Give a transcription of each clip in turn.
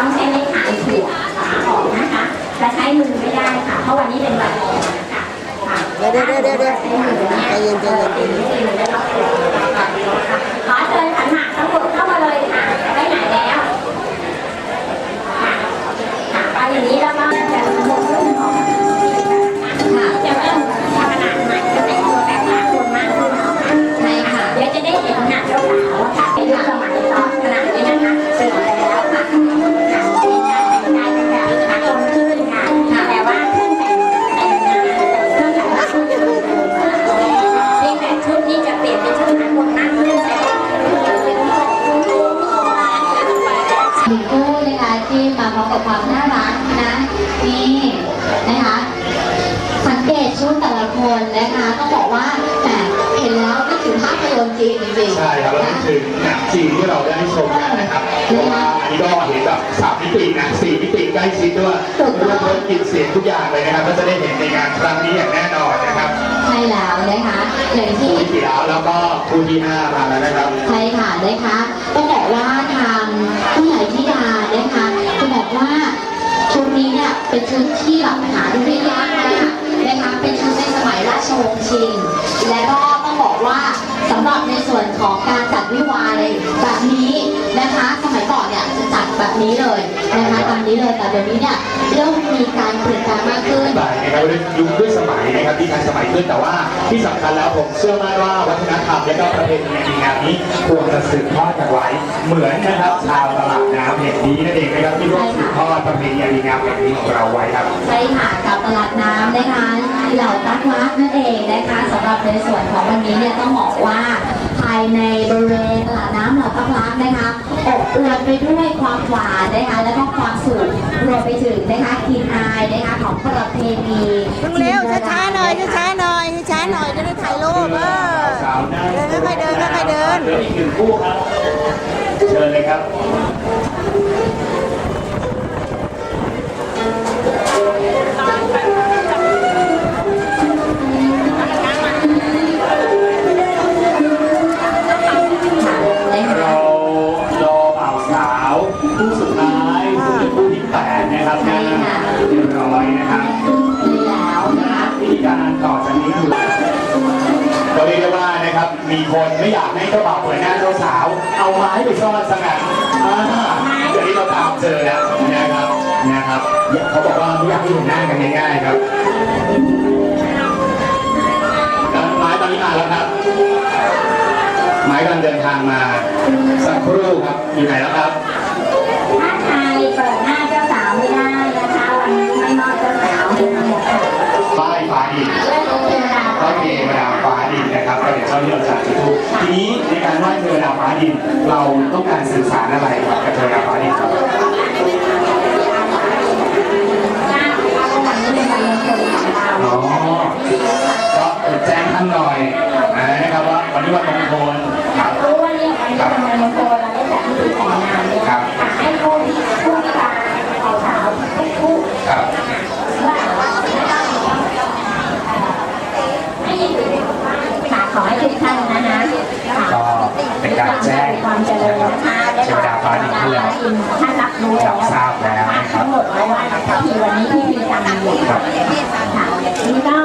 ต้องใช้ไม้ขายถั่วฝาออกนะคะ จะใช้มือไม่ได้ค่ะ เพราะวันนี้เป็นวันแรงนะคะค่ะเดี๋ยวเดี๋ยวเดี๋ยวเดี๋ยวใช้มือเนี่ยใจเย็นใจเย็น มีคู่นะคะที่มาพร้อมกับความน่ารักนะนี่นะคะ สังเกตชุดแต่ละคนนะคะต้องบอกว่าแหมเห็นแล้วนึกถึงภาพยนตร์จีนจริงๆใช่ครับแล้วนึกถึงหนังจีนที่เราได้ชมกันนะครับเพราะว่าอันนี้ก็เห็นแบบสามมิตินะสี่มิติใกล้ชิดด้วยรวมทั้งกลินเสียงทุกอย่างเลยนะครับก็จะได้เห็นในงานครั้งนี้อย่างแน่นอนนะครับใช่แล้วนะคะอย่างที่คู่ที่แล้วแล้วก็คู่ที่ห้ามาแล้วนะครับใช่ค่ะนะคะต้องบอกว่า เป็นชุดที่แบบหาดูได้ยากมากนะคะเป็นชุดในสมัยราชวงศ์ชิง และก็ต้องบอกว่าสำหรับในส่วนของการจัดวิวาห์อะไรแบบนี้นะคะ สมัยก่อนเนี่ยจะจัดแบบนี้เลยนะคะตามนี้เลยแต่เดี๋ยวนี้เนี่ยเริ่มมีการเปลี่ยนแปลงมากขึ้นสมัยนะครับด้ยุคด้วยสมัยนะครับที่ทันสมัยขึ้นแต่ว่าที่สำคัญแล้วผมเชื่อมั่นว่าวัฒนธรรมและก็ประเพณีในงานนี้ควรจะสืบทอดกันไว้เหมือนนะครับชาวตลาดน้ำ แห่งนี้นั่นเองนะครับที่ร่วมสืบทอดประเพณีอันดีงามแบบนี้ของเราไว้ครับ ใช่ค่ะกับตลาดน้ำนะคะเหล่าตักลักนั่นเองนะคะสำหรับในส่วนของวันนี้เนี่ยต้องบอกว่าภายในบริเวณตลาดน้ำเหล่าตักลักนะคะอบอวลไปด้วยความหวานนะคะแล้วก็ความสุขรวมไปถึงนะคะกลินอายนะคะของประเพณีเร็วช้าๆหน่อยช้าๆหน่อยช้าๆหน่อยจะได้ถ่ายรูปเออสาวหน้าเดินค่อยๆเดินค่อยๆเดินเหลืออีกหนึ่งคู่ครับเชิญเลยครับ คู่สุดท้ายซึ่งเป็นคู่ที่แปดนะครับนะเรียบร้อยนะครับดีแล้วนะคะวิธีการต่อจากนี้คือก็เรียกได้ว่านะครับ มีคนไม่อยากให้เจ้าบ่าวเปิดหน้าเจ้าสาว เอาไม้ไปซ่อนซะงั้นอ่าเดี๋ยวนี้เราตามเจอแล้วนะครับนะครับเขาบอกว่าไม่อยากให้เห็นหน้ากันง่ายๆครับแล้วไม้ตอนนี้มาแล้วครับไม้กำลังเดินทางมาสักครู่ครับอยู่ไหนแล้วครับ นะครับก็เดี๋ยวเจ้าที่เราจะจุดธูปทีนี้ในการไหว้เทวดาฟ้าดิน เราต้องการสื่อสารอะไรกับเทวดาฟ้าดินครับจ้าเพราะวันนี้เป็นวันมงคลของเราอ๋อก็แจ้งท่านหน่อยนะครับว่าวันนี้วันมงคลครับรู้ว่าเรียกวันนี้เป็นวันมงคลเราได้จัดพิธีแต่งงานเนี่ย ครับ ให้คู่ที่คู่ที่ตาสาวทุกคู่ ครับ ค่ะขอให้ ท่านนะคะก็เป็นการแจ้งความเจริญนะคะเทวดาฟ้าดินที่เราท่านรับรู้แล้วทราบแล้วทั้งหมดแล้วว่าพิธีวันนี้พิธีกรรมอยู่ครับค่ะทีนี้ก็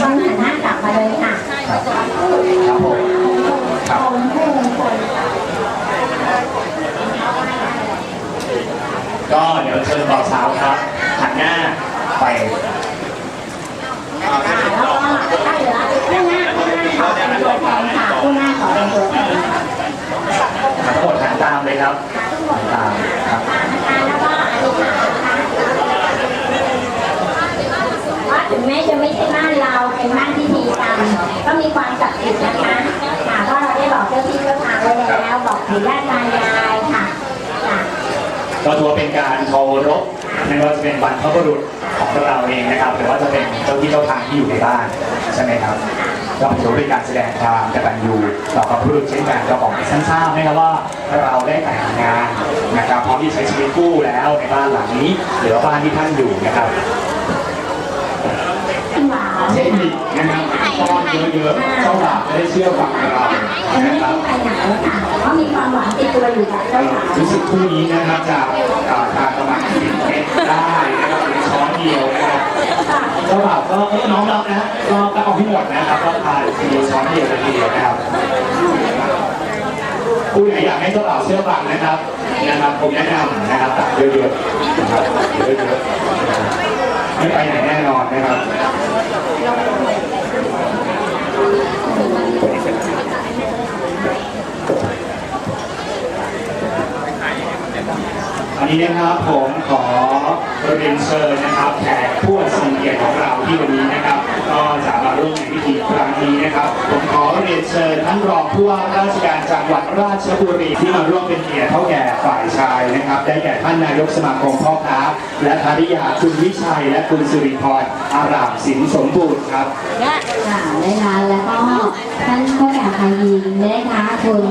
ต้องหันหน้ากลับมาเลยค่ะครับผมครับผมก็เดี๋ยวเชิญบ่าวสาวครับหันหน้าไป แล้วก็ถ้าเหลือผู้หน้าผู้หน้าขอเป็นตัวแทนค่ะผู้หน้าขอเป็นตัวแทนค่ะ ทั้งหมด หันตามเลยครับหันตามครับแล้วก็อธิษฐานนะคะว่าถึงแม้จะไม่ใช่บ้านเราเป็นบ้านพิธีกรรมก็มีความศักดิ์สิทธิ์นะคะค่ะเพราะเราได้บอกเจ้าที่เจ้าทางไว้แล้วบอกปู่ย่าตายายค่ะค่ะก็ถือว่าเป็นการเคารพไม่ว่าจะเป็นบรรพบุรุษของเราเองนะครับหรือว่าจะเป็นเจ้าที่เจ้าทางที่อยู่ในบ้านใช่ไหมครับ ก็ถือว่าเป็นการแสดงความกตัญญูต่อบรรพบุรุษเช่นกันก็บอกให้ท่านทราบนะครับว่าเราได้แต่งงานนะครับพร้อมที่ใช้ชีวิตคู่แล้วในบ้านหลังนี้หรือว่าบ้านที่ท่านอยู่นะครับหวานเทคนิคนะครับตอนเยอะๆเจ้าบ่าวจะได้เชื่อฟังเราอันนี้นะคไม่รับไปไหนค่ะแต่ว่ามีความหวังติดตัวอยู่กับเจ้าสาวรู้สึกคู่นี้นะครับจะอ่าทานประมาณสิบเม็ดได้นะครับเป็นช้อนเดียวนะครับค่ะ เจ้าบ่าวก็เออน้องรับนะก็ก็เอาให้หมดนะครับก็ทานทีดียวช้อนเดียวทีเดียวนะครับผู้ไหนอยากให้เจ้าบ่าวเชื่อฟังนะครับนะครับผมแนะนำนะครับตักเยอะๆนะครับเยอะๆไม่ไปไหนแน่นอนนะครับอันนี้นะครับผมขอ เรียนเชิญนะครับแขกผู้ทรงเกียรติของเราที่วันนี้นะครับ ก็จะมาร่วมในพิธีครั้งนี้นะครับ ผมขอเรียนเชิญท่านรองผู้ว่าราชการจังหวัดราชบุรีที่มาร่วมเป็นเกียรติเท่าแก่ฝ่ายชายนะครับ ได้แก่ท่านนายกสมาคมพ่อค้าและภริยาคุณวิชัย และคุณสิริพรอารามสินสมบูรณ์ครับ ค่ะนะคะแล้วก็ท่านพ่อแก่พายิงนะคะคุณ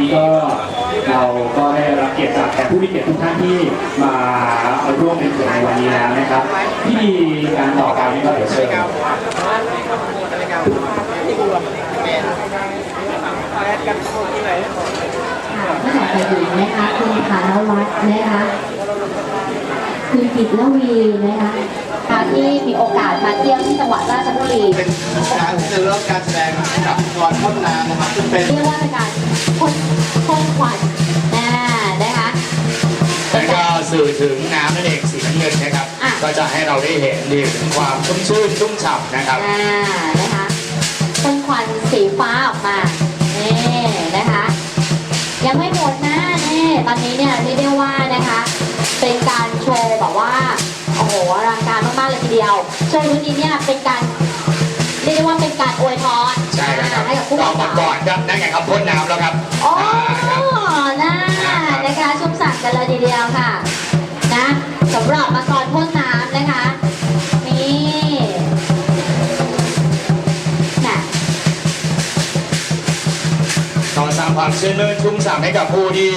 นี้ก็เราก็ได้รับเกียรติจากแขกผู้มีเกียรติทุกท่านที่มาร่วมเป็นส่วนในวันนี้แล้วนะครับพิธีการต่อไปนี้ก็เดี๋ยวเชิญค่ะพ่อแก่พายิงนะคะคุณธานวัฒน์นะคะคุณกิตลวีนะคะ ที่มีโอกาสมาเที่ยวที่จังหวัดราชบุรีเป็นการที่จะเริ่มการแสดงกับกรพ่นน้ำนะครับซึ่งเป็นเรียกว่าเป็นการพ่นพ่นควันนะนะคะแล้วก็สื่อถึงน้ำนั่นเองสีน้ำเงินนะครับอะก็จะให้เราได้เห็นถึงความชุ่มชื่นชุ่มฉ่ำนะครับอ่านะคะพ่นควันสีฟ้าออกมานี่นะคะ ยังไม่หมดนะนี่ตอนนี้เนี่ยเรียกได้ว่านะคะ เป็นการโชว์แบบว่าโอ้โหอลังการมากๆเลยทีเดียวโชว์ชุดนี้เนี่ยเป็นการเรียกได้ว่าเป็นการอวยพรใช่แล้วครับให้กับผู้ต่บ่าอวมาก่อนครับนั่นไงครับพ่นน้ำแล้วครับโอ้าครับน่านะคะชุ่มสั่นกันเลยทีเดียวค่ะนะสำหรับมังกรพ่นน้ ความชื่นมื่นชุ่มฉ่ำให้กับผู้ที่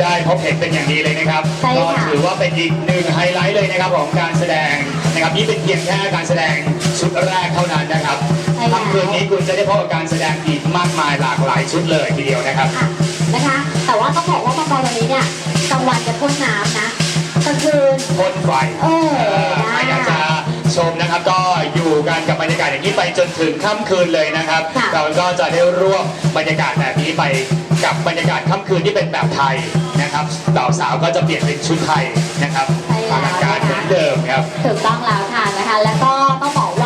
ได้พบเห็นเป็นอย่างดีเลยนะครับใช่ก็ค่ะ ถือว่าเป็นอีกหนึ่งไฮไลท์เลยนะครับของการแสดงนะครับนี่เป็นเพียงแค่การแสดงชุดแรกเท่านั้นนะครับค่ำคืนนี้คุณจะได้พบกับการแสดงอีกมากมายหลากหลายชุดเลยทีเดียวนะครับ ค่ะนะคะ แต่ว่าต้องบอกว่ามังกรวันนี้เนี่ยกลางวันจะพ่นน้ำนะกลางคืน พ่นไฟเออ อยู่กันกับบรรยากาศอย่างนี้ไปจนถึงค่ำคืนเลยนะครับ ค่ะ เราก็จะได้ร่วมบรรยากาศแบบนี้ไปกับบรรยากาศค่ำคืนที่เป็นแบบไทยนะครับบ่าวสาวก็จะเปลี่ยนเป็นชุดไทยนะครับอลังการเหมือนเดิมครับ ถูกต้องแล้วค่ะนะคะ แล้วก็ต้องบอก